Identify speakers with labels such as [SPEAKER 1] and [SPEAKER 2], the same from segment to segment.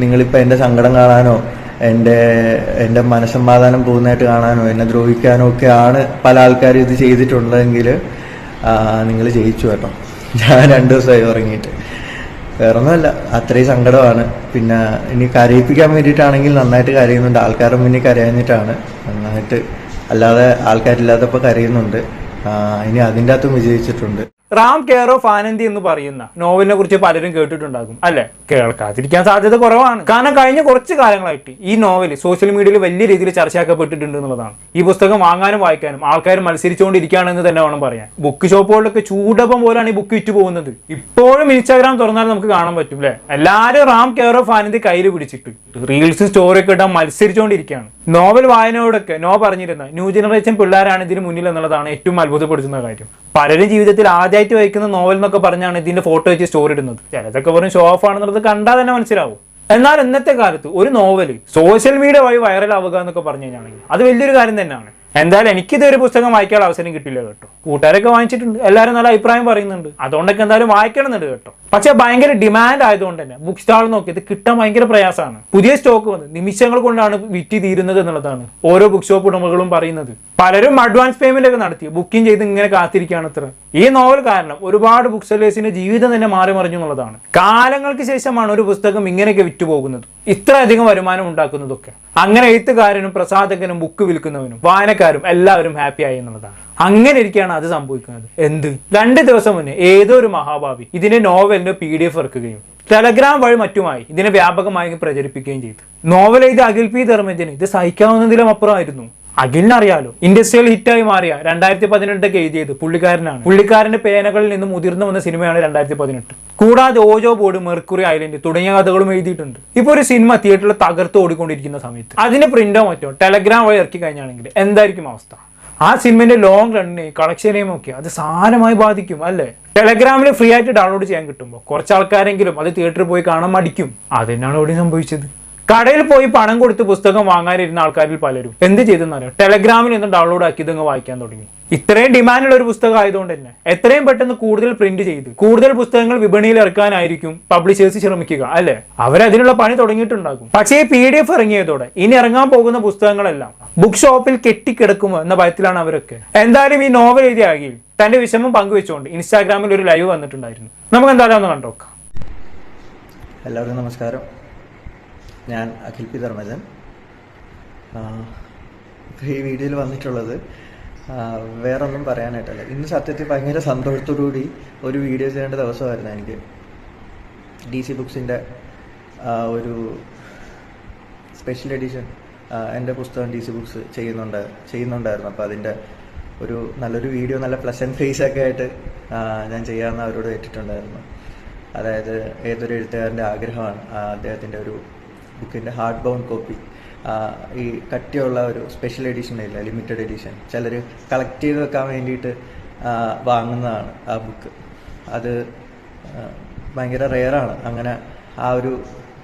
[SPEAKER 1] നിങ്ങളിപ്പോൾ എന്റെ സങ്കടം കാണാനോ എന്റെ എന്റെ മനസ്സമാധാനം പോകുന്നതായിട്ട് കാണാനോ എന്നെ ദ്രോഹിക്കാനോ ഒക്കെയാണ് പല ആൾക്കാരും ഇത് ചെയ്തിട്ടുള്ളതെങ്കിൽ നിങ്ങൾ ജയിച്ചു കേട്ടോ. ഞാൻ രണ്ട് ദിവസമായി ഉറങ്ങിയിട്ട്. വേറെ ഒന്നുമല്ല അത്രയും സങ്കടമാണ്. പിന്നെ ഇനി കരയിപ്പിക്കാൻ വേണ്ടിയിട്ടാണെങ്കിൽ നന്നായിട്ട് കരയുന്നുണ്ട്. ആൾക്കാരുടെ മുന്നിൽ കരയാഞ്ഞിട്ടാണ് നന്നായിട്ട്. അല്ലാതെ ആൾക്കാരില്ലാത്തപ്പോൾ കരയുന്നുണ്ട്. ഇനി അതിന്റെ അകത്തും വിജയിച്ചിട്ടുണ്ട്.
[SPEAKER 2] റാം കെയർ ഓഫ് ആനന്ദി എന്ന് പറയുന്ന നോവലിനെ കുറിച്ച് പലരും കേട്ടിട്ടുണ്ടാകും അല്ലെ? കേൾക്കാതിരിക്കാൻ സാധ്യത കുറവാണ്. കാരണം കഴിഞ്ഞ കുറച്ച് കാലങ്ങളായിട്ട് ഈ നോവൽ സോഷ്യൽ മീഡിയയിൽ വലിയ രീതിയിൽ ചർച്ചയാക്കപ്പെട്ടിട്ടുണ്ട് എന്നുള്ളതാണ്. ഈ പുസ്തകം വാങ്ങാനും വായിക്കാനും ആൾക്കാർ മത്സരിച്ചുകൊണ്ടിരിക്കുകയാണെന്ന് തന്നെ വേണം പറയാൻ. ബുക്ക് ഷോപ്പുകളിലൊക്കെ ചൂടപ്പം പോലാണ് ഈ ബുക്ക് വിറ്റ് പോകുന്നത്. ഇപ്പോഴും ഇൻസ്റ്റാഗ്രാം തുറന്നാൽ നമുക്ക് കാണാൻ പറ്റും അല്ലെ? എല്ലാവരും റാം കെയർ ഓഫ് ആനന്ദി കയ്യിൽ പിടിച്ചിട്ട് റീൽസ് സ്റ്റോറി ഒക്കെ ഇടാൻ മത്സരിച്ചുകൊണ്ടിരിക്കുകയാണ്. നോവൽ വായനയോടൊക്കെ നോ പറഞ്ഞിരുന്ന ന്യൂ ജനറേഷൻ പിള്ളേരാണ് ഇതിന് മുന്നിൽ എന്നുള്ളതാണ് ഏറ്റവും അത്ഭുതപ്പെടുത്തുന്ന കാര്യം. പലരും ജീവിതത്തിൽ ആദ്യമായിട്ട് വായിക്കുന്ന നോവൽ എന്നൊക്കെ പറഞ്ഞാണ് ഇതിന്റെ ഫോട്ടോ വെച്ച് സ്റ്റോറി ഇടുന്നത്. ചിലതൊക്കെ വെറും ഷോ ഓഫ് ആണെന്നുള്ളത് കണ്ടാൽ തന്നെ മനസ്സിലാവും. എന്നാൽ ഇന്നത്തെ കാലത്ത് ഒരു നോവൽ സോഷ്യൽ മീഡിയ വഴി വൈറൽ ആവുക എന്നൊക്കെ പറഞ്ഞു കഴിഞ്ഞാണെങ്കിൽ അത് വലിയൊരു കാര്യം തന്നെയാണ്. എന്തായാലും എനിക്കിതൊരു പുസ്തകം വായിക്കാനുള്ള അവസരം കിട്ടില്ല കേട്ടോ. കൂട്ടുകാരൊക്കെ വാങ്ങിച്ചിട്ടുണ്ട്. എല്ലാവരും നല്ല അഭിപ്രായം പറയുന്നുണ്ട്. അതുകൊണ്ടൊക്കെ എന്തായാലും വായിക്കണമെന്നുണ്ട് കേട്ടോ. പക്ഷെ ഭയങ്കര ഡിമാൻഡ് ആയതുകൊണ്ട് തന്നെ ബുക്ക് സ്റ്റാൾ നോക്കി ഇത് കിട്ടാൻ ഭയങ്കര പ്രയാസമാണ്. പുതിയ സ്റ്റോക്ക് വന്ന് നിമിഷങ്ങൾ കൊണ്ടാണ് വിറ്റ് തീരുന്നത് എന്നുള്ളതാണ് ഓരോ ബുക്ക് ഷോപ്പ് ഉടമകളും പറയുന്നത്. പലരും അഡ്വാൻസ് പേയ്മെന്റ് ഒക്കെ നടത്തി. ബുക്കിംഗ് ചെയ്ത് ഇങ്ങനെ കാത്തിരിക്കുകയാണ് അത്ര. ഈ നോവൽ കാരണം ഒരുപാട് ബുക്ക് സെല്ലേഴ്സിന്റെ ജീവിതം തന്നെ മാറി മറിഞ്ഞു എന്നുള്ളതാണ്. കാലങ്ങൾക്ക് ശേഷമാണ് ഒരു പുസ്തകം ഇങ്ങനെയൊക്കെ വിറ്റുപോകുന്നത്. ഇത്രയധികം വരുമാനം ഉണ്ടാക്കുന്നതൊക്കെ. അങ്ങനെ എഴുത്തുകാരനും പ്രസാധകനും ബുക്ക് വിൽക്കുന്നവനും വായനക്കാരും എല്ലാവരും ഹാപ്പിയായി എന്നുള്ളതാണ്. അങ്ങനെ ഇരിക്കുകയാണ് അത് സംഭവിക്കുന്നത്. എന്ത്? രണ്ട് ദിവസം മുന്നേ ഏതോ ഒരു മഹാഭാവി ഇതിന്റെ നോവലിന്റെ പി ഡി എഫ് ഇറക്കുകയും ടെലഗ്രാം വഴി മറ്റുമായി ഇതിനെ വ്യാപകമായി പ്രചരിപ്പിക്കുകയും ചെയ്തു. നോവൽ എഴുതി അഖിൽ പി ധർമ്മജന് ഇത് സഹിക്കാവുന്നതിലും അപ്പുറമായിരുന്നു. അഖിലിനറിയാലോ? ഇൻഡസ്ട്രിയൽ ഹിറ്റായി മാറിയ രണ്ടായിരത്തി പതിനെട്ടൊക്കെ എഴുതിയത് പുള്ളിക്കാരനാണ്. പുള്ളിക്കാരന്റെ പേനകളിൽ നിന്ന് മുതിർന്നു വന്ന സിനിമയാണ് രണ്ടായിരത്തി പതിനെട്ട് കൂടാതെ ഓജോ ബോർഡ് മെർക്കുറി ഐലൻഡ് തുടങ്ങിയ കഥകളും എഴുതിയിട്ടുണ്ട്. ഇപ്പൊ ഒരു സിനിമ തിയേറ്ററിൽ തകർത്ത് ഓടിക്കൊണ്ടിരിക്കുന്ന സമയത്ത്. അതിന് പ്രിന്റോ മറ്റോ ടെലഗ്രാം വഴി ഇറക്കി കഴിഞ്ഞാണെങ്കിൽ എന്തായിരിക്കും അവസ്ഥ? ആ സിനിമയുടെ ലോങ് റണ്ണിനെയും കളക്ഷനെയും ഒക്കെ അത് സാരമായി ബാധിക്കും അല്ലേ? ടെലഗ്രാമിൽ ഫ്രീ ആയിട്ട് ഡൗൺലോഡ് ചെയ്യാൻ കിട്ടുമ്പോൾ കുറച്ച് ആൾക്കാരെങ്കിലും അത് തിയേറ്ററിൽ പോയി കാണാൻ മടിക്കും. അത് തന്നെയാണ് ഇവിടെ സംഭവിച്ചത്? കടയിൽ പോയി പണം കൊടുത്ത് പുസ്തകം വാങ്ങാനിരുന്ന ആൾക്കാരിൽ പലരും. എന്ത് ചെയ്തെന്നറിയോ ടെലഗ്രാമിൽ നിന്ന് ഡൗൺലോഡ് ആക്കി ഇതങ്ങ് വായിക്കാൻ തുടങ്ങി. ഇത്രയും ഡിമാൻഡുള്ള ഒരു പുസ്തകം ആയതുകൊണ്ട് തന്നെ എത്രയും പെട്ടെന്ന് കൂടുതൽ പ്രിന്റ് ചെയ്ത് കൂടുതൽ പുസ്തകങ്ങൾ വിപണിയിൽ ഇറക്കാനായിരിക്കും പബ്ലിഷേഴ്സ് ശ്രമിക്കുക അല്ലെ? അവരതിനുള്ള പണി തുടങ്ങിയിട്ടുണ്ടാകും. പക്ഷേ പി ഡി എഫ് ഇറങ്ങിയതോടെ ഇനി ഇറങ്ങാൻ പോകുന്ന പുസ്തകങ്ങളെല്ലാം ബുക്ക് ഷോപ്പിൽ കെട്ടിക്കിടക്കുമോ എന്ന ഭയത്തിലാണ് അവരൊക്കെ. എന്തായാലും ഈ നോവൽ എഴുതിയ ആകിൽ തന്റെ വിഷമം പങ്കുവെച്ചുകൊണ്ട് ഇൻസ്റ്റാഗ്രാമിൽ ഒരു ലൈവ് വന്നിട്ടുണ്ടായിരുന്നു. നമുക്ക് എന്തായാലും ഒന്ന് കണ്ടോക്കാം
[SPEAKER 1] എല്ലാവർക്കും നമസ്കാരം. ഞാൻ അഖിൽ പി ധർമ്മജൻ. ഈ വീഡിയോയിൽ വന്നിട്ടുള്ളത് വേറൊന്നും പറയാനായിട്ടല്ല. ഇന്ന് സത്യത്തിൽ ഭയങ്കര സന്തോഷത്തോടുകൂടി ഒരു വീഡിയോ ചെയ്യേണ്ട ദിവസമായിരുന്നു എനിക്ക്. ഡി സി ബുക്സിന്റെ ഒരു സ്പെഷ്യൽ എഡിഷൻ എന്റെ പുസ്തകം ഡി സി ബുക്സ് ചെയ്യുന്നുണ്ട് ചെയ്യുന്നുണ്ടായിരുന്നു. അപ്പോൾ അതിന്റെ ഒരു നല്ലൊരു വീഡിയോ നല്ല പ്ലസന്റ് ഫേസ് ഒക്കെ ആയിട്ട് ഞാൻ ചെയ്യാമെന്ന് അവരോട് ഏറ്റിട്ടുണ്ടായിരുന്നു. അതായത് ഏതൊരു എഴുത്തുകാരന്റെ ആഗ്രഹമാണ് അദ്ദേഹത്തിന്റെ ഒരു ബുക്കിന്റെ ഹാർഡ് ബൗണ്ട് കോപ്പി ഈ കട്ടിയുള്ള ഒരു സ്പെഷ്യൽ എഡിഷൻ ഇല്ല ലിമിറ്റഡ് എഡിഷൻ ചിലർ കളക്ട് ചെയ്ത് വെക്കാൻ വേണ്ടിയിട്ട് വാങ്ങുന്നതാണ് ആ ബുക്ക് അത് ഭയങ്കര റെയറാണ് അങ്ങനെ ആ ഒരു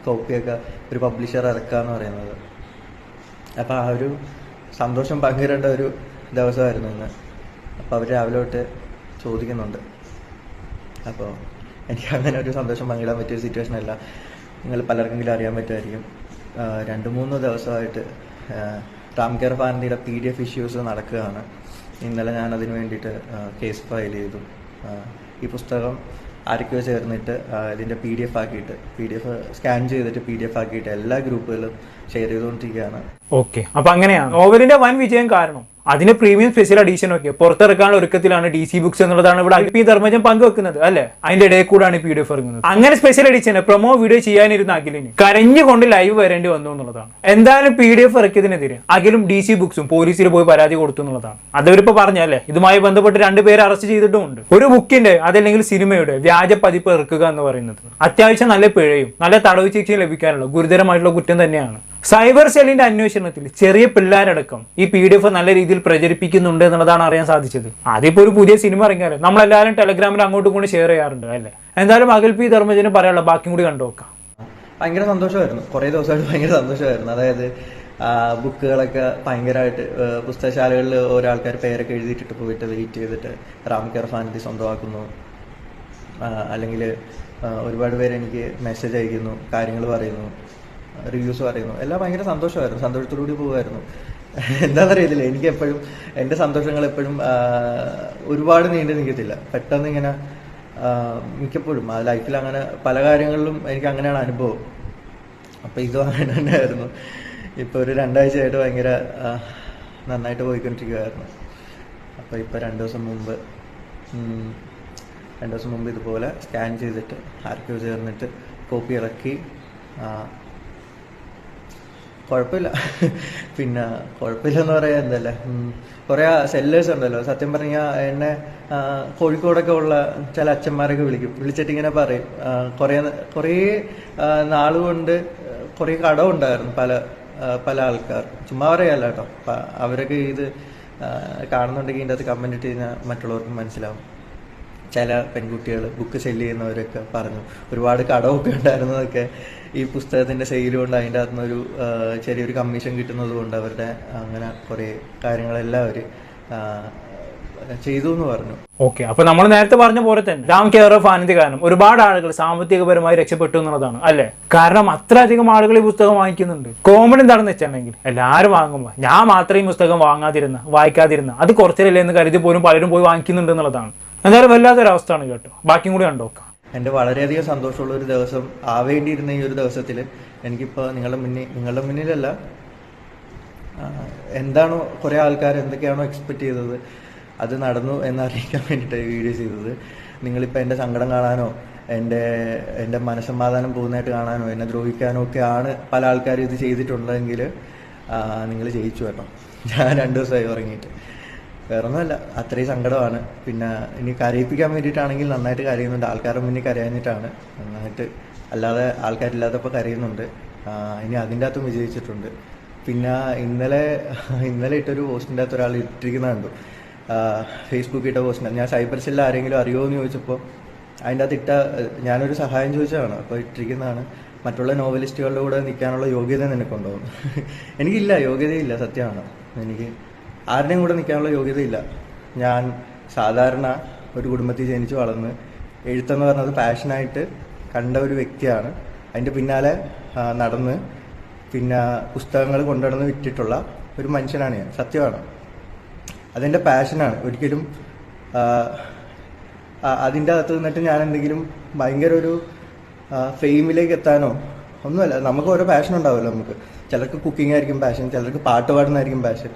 [SPEAKER 1] കോപ്പിയൊക്കെ ഒരു പബ്ലിഷർ ഇറക്കുക എന്ന് പറയുന്നത്. അപ്പോൾ ആ ഒരു സന്തോഷം പങ്കിടേണ്ട ഒരു ദിവസമായിരുന്നു ഇന്ന്. അപ്പോൾ അവർ രാവിലെ തൊട്ട് ചോദിക്കുന്നുണ്ട്. അപ്പോൾ എനിക്ക് അങ്ങനെ ഒരു സന്തോഷം പങ്കിടാൻ പറ്റിയ സിറ്റുവേഷൻ അല്ല. നിങ്ങൾ പലർക്കെങ്കിലും അറിയാൻ പറ്റുമായിരിക്കും. രണ്ട് മൂന്ന് ദിവസമായിട്ട് റാം കെയർ ഫാനന്തിയുടെ പി ഡി എഫ് ഇഷ്യൂസ് നടക്കുകയാണ്. ഇന്നലെ ഞാൻ അതിന് വേണ്ടിയിട്ട് കേസ് ഫയൽ ചെയ്തു. ഈ പുസ്തകം ആരൊക്കെയോ ചേർന്നിട്ട് ഇതിന്റെ പി ഡി എഫ് ആക്കിയിട്ട് പി ഡി എഫ് സ്കാൻ ചെയ്തിട്ട് പി ഡി എഫ് ആക്കിയിട്ട് എല്ലാ ഗ്രൂപ്പുകളിലും ഷെയർ ചെയ്തുകൊണ്ടിരിക്കുകയാണ്.
[SPEAKER 2] ഓക്കെ. അപ്പൊ അങ്ങനെയാണ്. നോവലിന്റെ വൻ വിജയം കാരണം അതിന് പ്രീമിയം സ്പെഷ്യൽ അഡീഷൻ ഒക്കെ. പുറത്തിറക്കാനുള്ള ഒരുക്കത്തിലാണ് ഡി സി ബുക്സ് എന്നുള്ളതാണ് ഇവിടെ അൽപ്പി ധർമ്മജൻ പങ്കുവെക്കുന്നത് അല്ലെ? അതിന്റെ ഇടയിൽ കൂടാണ് പി ഡി എഫ് ഇറങ്ങുന്നത്. അങ്ങനെ സ്പെഷ്യൽ എഡിഷന് പ്രൊമോ വീഡിയോ ചെയ്യാനിരുന്ന അഖിലിന് കരഞ്ഞുകൊണ്ട് ലൈവ് വരേണ്ടി വന്നു എന്നുള്ളതാണ്. എന്തായാലും പി ഡി എഫ് ഇറക്കിയതിനെതിരെ അഖിലും ഡി സി ബുക്സും പോലീസിൽ പോയി പരാതി കൊടുത്തു എന്നുള്ളതാണ്. അതവരിപ്പോ പറഞ്ഞല്ലേ ഇതുമായി ബന്ധപ്പെട്ട് രണ്ടുപേരെ അറസ്റ്റ് ചെയ്തിട്ടുമുണ്ട് ഒരു ബുക്കിന്റെ അതല്ലെങ്കിൽ സിനിമയുടെ വ്യാജ പതിപ്പ് ഇറക്കുക എന്ന് പറയുന്നത് അത്യാവശ്യം നല്ല പിഴയും നല്ല തടവ് ശിക്ഷയും ലഭിക്കാനുള്ള ഗുരുതരമായിട്ടുള്ള കുറ്റം തന്നെയാണ്. സൈബർ സെല്ലിന്റെ അന്വേഷണത്തിൽ ചെറിയ പിള്ളേരടക്കം ഈ പി ഡി എഫ് നല്ല രീതിയിൽ പ്രചരിപ്പിക്കുന്നുണ്ട് എന്നുള്ളതാണ് അറിയാൻ സാധിച്ചത്. അതിപ്പോ ഒരു പുതിയ സിനിമ ഇറങ്ങിയാലും? നമ്മളെല്ലാവരും ടെലഗ്രാമിൽ അങ്ങോട്ടും ഇങ്ങോട്ടും ഷെയർ ചെയ്യാറുണ്ട് അല്ലേ? എന്തായാലും അഖിൽ പി ധർമ്മജന് പറയാനുള്ള ബാക്കിയും കൂടി കണ്ടു നോക്കാം.
[SPEAKER 1] ഭയങ്കര സന്തോഷമായിരുന്നു. കുറേ ദിവസമായിട്ട് ഭയങ്കര സന്തോഷമായിരുന്നു. അതായത് ബുക്കുകളൊക്കെ ഭയങ്കരമായിട്ട് പുസ്തകശാലകളിൽ ഓരോ ആൾക്കാർ പേരൊക്കെ എഴുതിയിട്ടിട്ട് പോയിട്ട് വെയിറ്റ് ചെയ്തിട്ട് റാം കെയർ ഫാനതി സ്വന്തമാക്കുന്നു. അല്ലെങ്കിൽ ഒരുപാട് പേര് എനിക്ക് മെസ്സേജ് അയക്കുന്നു കാര്യങ്ങൾ പറയുന്നു. റിവ്യൂസ് പറയുന്നു. എല്ലാം ഭയങ്കര സന്തോഷമായിരുന്നു. സന്തോഷത്തോടുകൂടി പോകുമായിരുന്നു. എന്താണെന്നറിയത്തില്ല. എനിക്ക് എപ്പോഴും എന്റെ സന്തോഷങ്ങൾ എപ്പോഴും ഒരുപാട് നീണ്ടു നിൽക്കത്തില്ല. പെട്ടെന്ന് ഇങ്ങനെ മിക്കപ്പോഴും ആ ലൈഫിൽ അങ്ങനെ പല കാര്യങ്ങളിലും എനിക്ക് അങ്ങനെയാണ് അനുഭവം. അപ്പോൾ ഇതും അങ്ങനെ തന്നെയായിരുന്നു. ഇപ്പോൾ ഒരു രണ്ടാഴ്ചയായിട്ട് ഭയങ്കര നന്നായിട്ട് പോയിക്കൊണ്ടിരിക്കുകയായിരുന്നു അപ്പോൾ ഇപ്പോൾ രണ്ട് ദിവസം മുമ്പ് രണ്ടു ദിവസം മുമ്പ് ഇതുപോലെ സ്കാൻ ചെയ്തിട്ട് ആർക്കൈവ് ചേർന്നിട്ട് കോപ്പി ഇറക്കി കുഴപ്പമില്ല. പിന്നെ കുഴപ്പമില്ല എന്ന് പറയാൻ എന്തല്ലേ. കുറേ സെല്ലേഴ്സ് ഉണ്ടല്ലോ. സത്യം പറഞ്ഞാൽ എന്നെ കോഴിക്കോടൊക്കെ ഉള്ള ചില അച്ഛന്മാരൊക്കെ വിളിക്കും. വിളിച്ചിട്ട് ഇങ്ങനെ പറയും. കുറേ കുറേ നാളുകൊണ്ട് കുറേ കടമുണ്ടായിരുന്നു പല പല ആൾക്കാർ. ചുമ്മാ പറയല്ല കേട്ടോ. അവരൊക്കെ ഇത് കാണുന്നുണ്ടെങ്കിൽ ഇതിന്റെ അകത്ത് കമന്റ് ഇട്ട് കഴിഞ്ഞാൽ മറ്റുള്ളവർക്ക് മനസ്സിലാവും. ചില പെൺകുട്ടികൾ ബുക്ക് സെല്ല് ചെയ്യുന്നവരൊക്കെ പറഞ്ഞു. ഒരുപാട് കടമൊക്കെ ഉണ്ടായിരുന്നതൊക്കെ ഈ പുസ്തകത്തിന്റെ സെയിൽ കൊണ്ട് അതിന്റെ ആ, ചെറിയൊരു കമ്മീഷൻ കിട്ടുന്നത് കൊണ്ട് അവരുടെ അങ്ങനെ കുറേ കാര്യങ്ങളെല്ലാം അവർ ചെയ്തു എന്ന് പറഞ്ഞു.
[SPEAKER 2] ഓക്കെ അപ്പൊ നമ്മൾ നേരത്തെ പറഞ്ഞ പോലെ തന്നെ രാം കെയർ ഓഫ് ആനന്ദി കാരണം ഒരുപാട് ആളുകൾ സാമ്പത്തികപരമായി രക്ഷപ്പെട്ടു എന്നുള്ളതാണ് അല്ലെ? കാരണം അത്രയധികം ആളുകൾ ഈ പുസ്തകം വാങ്ങിക്കുന്നുണ്ട്. കോമഡി എന്താണെന്ന് വെച്ചിട്ടുണ്ടെങ്കിൽ എല്ലാവരും വാങ്ങുമ്പോൾ ഞാൻ മാത്രമേ ഈ പുസ്തകം വാങ്ങാതിരുന്ന വായിക്കാതിരുന്ന അത് കുറച്ചിലല്ലേ എന്ന് കരുതി പോലും പലരും പോയി വാങ്ങിക്കുന്നുണ്ട് എന്നുള്ളതാണ്. എന്തായാലും വല്ലാത്തൊരവസ്ഥയാണ് കേട്ടോ. ബാക്കിയും കൂടി കണ്ടോക്കാം.
[SPEAKER 1] എന്റെ വളരെയധികം സന്തോഷമുള്ള ഒരു ദിവസം ആവേണ്ടിയിരുന്ന ഈ ഒരു ദിവസത്തിൽ എനിക്കിപ്പോൾ നിങ്ങളുടെ മുന്നിൽ നിങ്ങളുടെ മുന്നിലല്ല എന്താണോ കുറേ ആൾക്കാർ എന്തൊക്കെയാണോ എക്സ്പെക്റ്റ് ചെയ്തത് അത് നടന്നു എന്നറിയിക്കാൻ വേണ്ടിയിട്ട് വീഡിയോ ചെയ്തത്. നിങ്ങളിപ്പോൾ എന്റെ സങ്കടം കാണാനോ എന്റെ എന്റെ മനസ്സമാധാനം പോകുന്നതായിട്ട് കാണാനോ എന്നെ ദ്രോഹിക്കാനോ ഒക്കെ ആണ് പല ആൾക്കാരും ഇത് ചെയ്തിട്ടുണ്ടെങ്കിൽ നിങ്ങൾ ജയിച്ചു കേട്ടോ ഞാൻ രണ്ട് ദിവസമായി ഉറങ്ങിയിട്ട്. വേറെ ഒന്നുമല്ല അത്രയും സങ്കടമാണ്. പിന്നെ ഇനി കരയിപ്പിക്കാൻ വേണ്ടിയിട്ടാണെങ്കിൽ നന്നായിട്ട് കരയുന്നുണ്ട്. ആൾക്കാരുടെ മുന്നിൽ കരയാഞ്ഞിട്ടാണ് നന്നായിട്ട്. അല്ലാതെ ആൾക്കാരില്ലാത്തപ്പോൾ കരയുന്നുണ്ട്. ഇനി അതിന്റെ അകത്തും വിജയിച്ചിട്ടുണ്ട്. പിന്നെ ഇന്നലെ ഇന്നലെ ഇട്ടൊരു പോസ്റ്റിന്റെ അകത്ത് ഒരാൾ ഇട്ടിരിക്കുന്ന കണ്ടു. ഫേസ്ബുക്കിൽ ഇട്ട പോസ്റ്റിന്. ഞാൻ സൈബർ സെല്ലിൽ ആരെങ്കിലും അറിയുമോ എന്ന് ചോദിച്ചപ്പോൾ അതിന്റെ അകത്ത് ഇട്ട ഞാനൊരു സഹായം ചോദിച്ചതാണ്. അപ്പോൾ ഇട്ടിരിക്കുന്നതാണ്. മറ്റുള്ള നോവലിസ്റ്റുകളുടെ കൂടെ നിൽക്കാനുള്ള യോഗ്യത നിനക്കുണ്ടോ? എനിക്കില്ല യോഗ്യതയില്ല സത്യമാണ്. എനിക്ക് ആരുടെയും കൂടെ നിൽക്കാനുള്ള യോഗ്യതയില്ല. ഞാൻ സാധാരണ ഒരു കുടുംബത്തിൽ ജനിച്ചു വളർന്ന് എഴുത്തെന്ന് പറഞ്ഞത് പാഷനായിട്ട് കണ്ട ഒരു വ്യക്തിയാണ്. അതിന്റെ പിന്നാലെ നടന്ന് പിന്നെ പുസ്തകങ്ങൾ കൊണ്ടുനടന്ന് വിറ്റിട്ടുള്ള ഒരു മനുഷ്യനാണ് ഞാൻ. സത്യമാണ്. അതെന്റെ പാഷനാണ്. ഒരിക്കലും അതിന്റെ അകത്ത് നിന്നിട്ട് ഞാൻ എന്തെങ്കിലും ഭയങ്കര ഒരു ഫെയിമിലേക്ക് എത്താനോ ഒന്നുമല്ല. നമുക്ക് ഓരോ പാഷൻ ഉണ്ടാവുമല്ലോ നമുക്ക്. ചിലർക്ക് കുക്കിംഗ് ആയിരിക്കും പാഷൻ ചിലർക്ക് പാട്ട് പാടുന്നതായിരിക്കും പാഷൻ.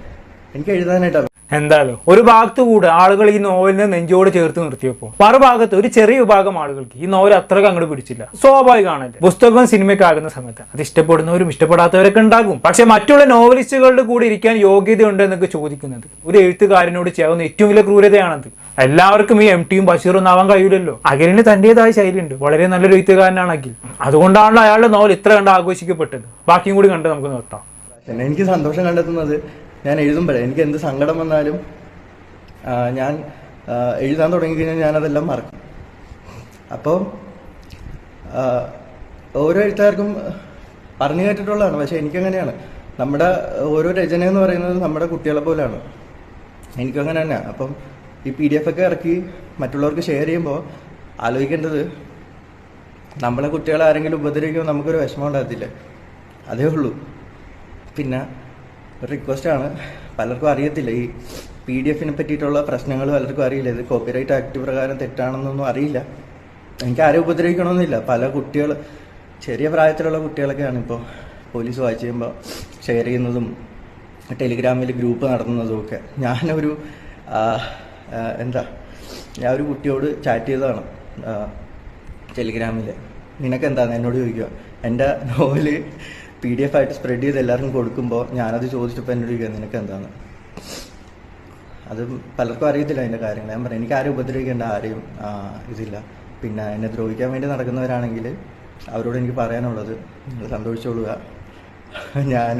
[SPEAKER 1] എനിക്ക് എഴുതാനായിട്ടാണ്
[SPEAKER 2] എന്തായാലും ഒരു ഭാഗത്ത് കൂടെ ആളുകൾ ഈ നോവലിനെ നെഞ്ചോട് ചേർത്ത് നിർത്തിയപ്പോൾ മറുഭാഗത്ത് ഒരു ചെറിയ വിഭാഗം ആളുകൾക്ക് ഈ നോവൽ അത്രയ്ക്ക് അങ്ങോട്ട് പിടിച്ചില്ല. സ്വാഭാവികമാണല്ലേ പുസ്തകവും സിനിമയൊക്കെ ആകുന്ന സമയത്ത് അത് ഇഷ്ടപ്പെടുന്നവരും ഇഷ്ടപ്പെടാത്തവരൊക്കെ ഉണ്ടാകും. പക്ഷെ മറ്റുള്ള നോവലിസ്റ്റുകളുടെ കൂടെ ഇരിക്കാൻ യോഗ്യതയുണ്ട് എന്നൊക്കെ ചോദിക്കുന്നത് ഒരു എഴുത്തുകാരനോട് ചെയ്യാവുന്ന ഏറ്റവും വലിയ ക്രൂരതയാണത്. എല്ലാവർക്കും ഈ എം ടിയും ബഷീറും ഒന്നും ആവാൻ കഴിയില്ലല്ലോ. അഖിലിന് തന്റേതായ ശൈലിയുണ്ട്. വളരെ നല്ലൊരു എഴുത്തുകാരനാണ് അഖിൽ അതുകൊണ്ടാണല്ലോ അയാളുടെ നോവൽ ഇത്ര കണ്ട് ആഘോഷിക്കപ്പെട്ടത്. ബാക്കിയും കൂടി കണ്ട് നമുക്ക് നിർത്താം.
[SPEAKER 1] എന്നെ എനിക്ക് സന്തോഷം കണ്ടെത്തുന്നത് ഞാൻ എഴുതുമ്പോഴേ എനിക്ക് എന്ത് സങ്കടം വന്നാലും ഞാൻ എഴുതാൻ തുടങ്ങിക്കഴിഞ്ഞാൽ ഞാനതെല്ലാം മറക്കും. അപ്പോൾ ഓരോ എഴുത്തുകാർക്കും പറഞ്ഞു കേട്ടിട്ടുള്ളതാണ് പക്ഷെ എനിക്കങ്ങനെയാണ്. നമ്മുടെ ഓരോ രചന എന്ന് പറയുന്നത് നമ്മുടെ കുട്ടികളെ പോലെയാണ്. എനിക്കങ്ങനെ തന്നെയാണ് അപ്പം ഈ പി ഡി എഫ് ഒക്കെ ഇറക്കി മറ്റുള്ളവർക്ക് ഷെയർ ചെയ്യുമ്പോൾ ആലോചിക്കേണ്ടത് നമ്മളെ കുട്ടികളെ ആരെങ്കിലും ഉപദ്രവിക്കുമ്പോൾ നമുക്കൊരു വിഷമം ഉണ്ടാകത്തില്ലേ? അതേ ഉള്ളൂ. പിന്നെ ഒരു റിക്വസ്റ്റാണ് പലർക്കും അറിയത്തില്ല. ഈ പി ഡി എഫിനെ പറ്റിയിട്ടുള്ള പ്രശ്നങ്ങൾ പലർക്കും അറിയില്ല. ഇത് കോപ്പിറൈറ്റ് ആക്ട് പ്രകാരം തെറ്റാണെന്നൊന്നും അറിയില്ല. എനിക്ക് ആരും ഉപദ്രവിക്കണമെന്നില്ല. പല കുട്ടികൾ ചെറിയ പ്രായത്തിലുള്ള കുട്ടികളൊക്കെയാണ് ഇപ്പോൾ പോലീസ് വായിച്ച് ചെയ്യുമ്പോൾ ഷെയർ ചെയ്യുന്നതും ടെലിഗ്രാമിൽ ഗ്രൂപ്പ് നടത്തുന്നതും ഒക്കെ. ഞാനൊരു എന്താ ഞാൻ ഒരു കുട്ടിയോട് ചാറ്റ് ചെയ്തതാണ് ടെലിഗ്രാമിൽ. നിനക്ക് എന്താണ് എന്നോട് ചോദിക്കുക. എന്റെ നോവൽ പി ഡി എഫ് ആയിട്ട് സ്പ്രെഡ് ചെയ്ത് എല്ലാവർക്കും കൊടുക്കുമ്പോൾ ഞാനത് ചോദിച്ചപ്പോൾ എന്നോട് ചോദിക്കുക നിനക്ക് എന്താണ് അത് പലർക്കും അറിയത്തില്ല അതിന്റെ കാര്യങ്ങൾ ഞാൻ പറയാം എനിക്ക് ആരും ഉപദ്രവിക്കേണ്ട ആരെയും ഇതില്ല. പിന്നെ എന്നെ ദ്രോഹിക്കാൻ വേണ്ടി നടക്കുന്നവരാണെങ്കിൽ അവരോട് എനിക്ക് പറയാനുള്ളത് നിങ്ങൾ സന്തോഷിച്ചോളുക. ഞാൻ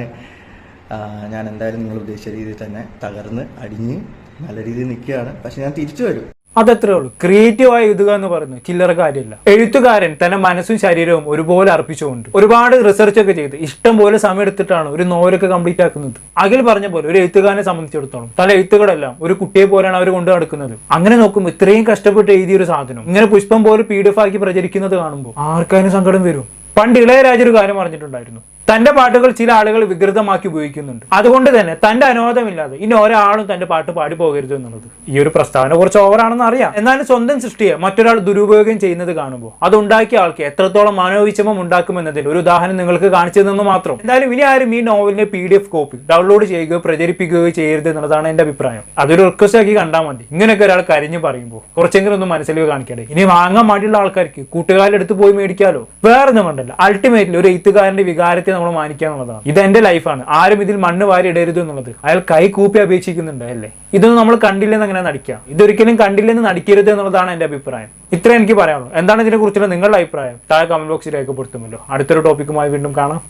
[SPEAKER 1] ഞാൻ എന്തായാലും നിങ്ങൾ ഉദ്ദേശിച്ച രീതിയിൽ തന്നെ തകർന്ന് അടിഞ്ഞ് നല്ല രീതിയിൽ നിൽക്കുകയാണ്. പക്ഷെ ഞാൻ തിരിച്ചു വരും.
[SPEAKER 2] അതത്രേ ഉള്ളൂ. ക്രിയേറ്റീവായി എഴുതുക എന്ന് പറയുന്നത് ചില്ലറ കാര്യമല്ല. എഴുത്തുകാരൻ തന്റെ മനസ്സും ശരീരവും ഒരുപോലെ അർപ്പിച്ചുകൊണ്ട് ഒരുപാട് റിസർച്ച് ഒക്കെ ചെയ്ത് ഇഷ്ടം പോലെ സമയം എടുത്തിട്ടാണ് ഒരു നോവലൊക്കെ കംപ്ലീറ്റ് ആക്കുന്നത്. അഖിൽ പറഞ്ഞ പോലെ ഒരു എഴുത്തുകാരനെ സംബന്ധിച്ചിടത്തോളം തല എഴുത്തുകളെല്ലാം ഒരു കുട്ടിയെ പോലെയാണ് അവർ കൊണ്ടു നടക്കുന്നത്. അങ്ങനെ നോക്കുമ്പോൾ ഇത്രയും കഷ്ടപ്പെട്ട് എഴുതിയ ഒരു സാധനം ഇങ്ങനെ പുഷ്പം പോലെ പി ഡി എഫ് ആക്കി പ്രചരിക്കുന്നത് കാണുമ്പോൾ ആർക്കാനും സങ്കടം വരും. പണ്ട് ഇളയരാജ ഒരു കാര്യം പറഞ്ഞിട്ടുണ്ടായിരുന്നു. തന്റെ പാട്ടുകൾ ചില ആളുകൾ വികൃതമാക്കി ഉപയോഗിക്കുന്നുണ്ട്. അതുകൊണ്ട് തന്നെ തന്റെ അനുവാദമില്ലാതെ ഇനി ഒരാളും തന്റെ പാട്ട് പാടി പോകരുത് എന്നുള്ളത്. ഈ ഒരു പ്രസ്താവന കുറച്ച് ഓവറാണെന്ന് അറിയാം. എന്നാലും സ്വന്തം സൃഷ്ടിയെ മറ്റൊരാൾ ദുരുപയോഗം ചെയ്യുന്നത് കാണുമ്പോൾ അത് ഉണ്ടാക്കിയ ആൾക്ക് എത്രത്തോളം മനോവിഷമം ഉണ്ടാക്കുമെന്നതിൽ ഒരു ഉദാഹരണം നിങ്ങൾക്ക് കാണിച്ചു തന്നു മാത്രം. എന്തായാലും ഇനി ആരും ഈ നോവലിന്റെ പി കോപ്പി ഡൗൺലോഡ് ചെയ്യുകയോ പ്രചരിപ്പിക്കുകയോ ചെയ്യരുത് എന്നുള്ളതാണ് എന്റെ അഭിപ്രായം. അതൊരു റിക്വസ്റ്റ് ആക്കി കണ്ടാൽ മതി. ഇങ്ങനെയൊക്കെ ഒരാൾ കരിഞ്ഞു പറയുമ്പോൾ കുറച്ചെങ്കിലും ഒന്ന് മനസ്സിൽ കാണിക്കട്ടെ. ഇനി വാങ്ങാൻ മാടിയുള്ള ആൾക്കാർക്ക് കൂട്ടുകാരുടെ അടുത്ത് പോയി മേടിക്കാലോ? വേറെ ഒന്നും കണ്ടല്ല അൾട്ടിമേറ്റ്ലി ഒരു എഴുത്തുകാരന്റെ വികാരത്തെ നമ്മൾ മാനിക്കുക എന്നുള്ളതാണ് ഇത് എന്റെ ലൈഫാണ്. ആരും ഇതിൽ മണ്ണ് വാരി ഇടരുത് എന്നുള്ളത്. അയാൾ കൈ കൂപ്പി അപേക്ഷിക്കുന്നുണ്ട് അല്ലേ? ഇതൊന്നും നമ്മൾ കണ്ടില്ലെന്ന് അങ്ങനെ നടിക്കുക. ഇതൊരിക്കലും കണ്ടില്ലെന്ന് നടിക്കരുത് എന്നുള്ളതാണ് എന്റെ അഭിപ്രായം. ഇത്ര എനിക്ക് പറയാനുള്ളൂ. എന്താണ് ഇതിനെ കുറിച്ചുള്ള നിങ്ങളുടെ അഭിപ്രായം? താഴെ കമന്റ് ബോക്സിൽ രേഖപ്പെടുത്തുമല്ലോ. അടുത്തൊരു ടോപ്പിക്കുമായി വീണ്ടും കാണാം.